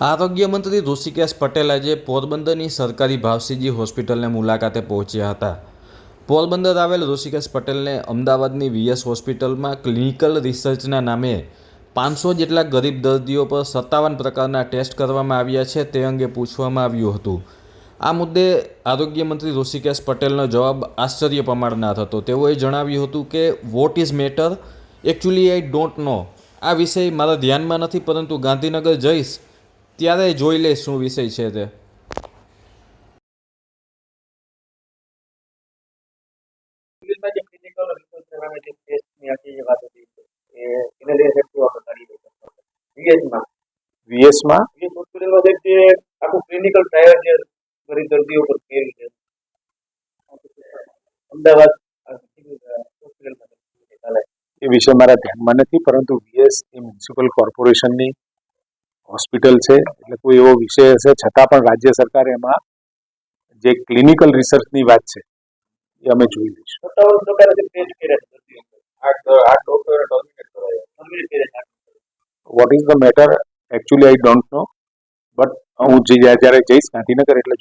આરોગ્ય મંત્રી ઋષિકેશ પટેલ આજે પોરબંદરની સરકારી ભાવસીજી હોસ્પિટલને મુલાકાતે પહોંચ્યા હતા. પોરબંદર આવેલ ઋષિકેશ પટેલને અમદાવાદની વીએસ હોસ્પિટલમાં ક્લિનિકલ રિસર્ચના નામે પાંચસો જેટલા ગરીબ દર્દીઓ પર સત્તાવન પ્રકારના ટેસ્ટ કરવામાં આવ્યા છે તે અંગે પૂછવામાં આવ્યું હતું. આ મુદ્દે આરોગ્ય મંત્રી ઋષિકેશ પટેલનો જવાબ આશ્ચર્ય પ્રમાણના હતો. તેઓએ જણાવ્યું હતું કે, what is matter? Actually I don't know. આ વિષય મારા ધ્યાનમાં નથી, પરંતુ ગાંધીનગર જઈશ ત્યારે જોઈ લઈશ શું વિષય છે તે. વીએસમાં વીએસ હોસ્પિટલમાં જે આખું ક્લિનિકલ ટ્રાયલ જે ગરીબ દર્દીઓ પર છે અમદાવાદ હોસ્પિટલમાં એ વિષય મારા ધ્યાનમાં નથી પરંતુ વીએસ એ મ્યુનિસિપલ કોર્પોરેશનની હોસ્પિટલ છે એટલે કોઈ એવો વિષય હશે. છતાં પણ રાજ્ય સરકાર એમાં જે ક્લિનિકલ રિસર્ચની વાત છે એ અમે જોઈ લઈશું. What is the matter actually I don't know but હું જે- જ્યારે જઈશ ગાંધીનગર એટલે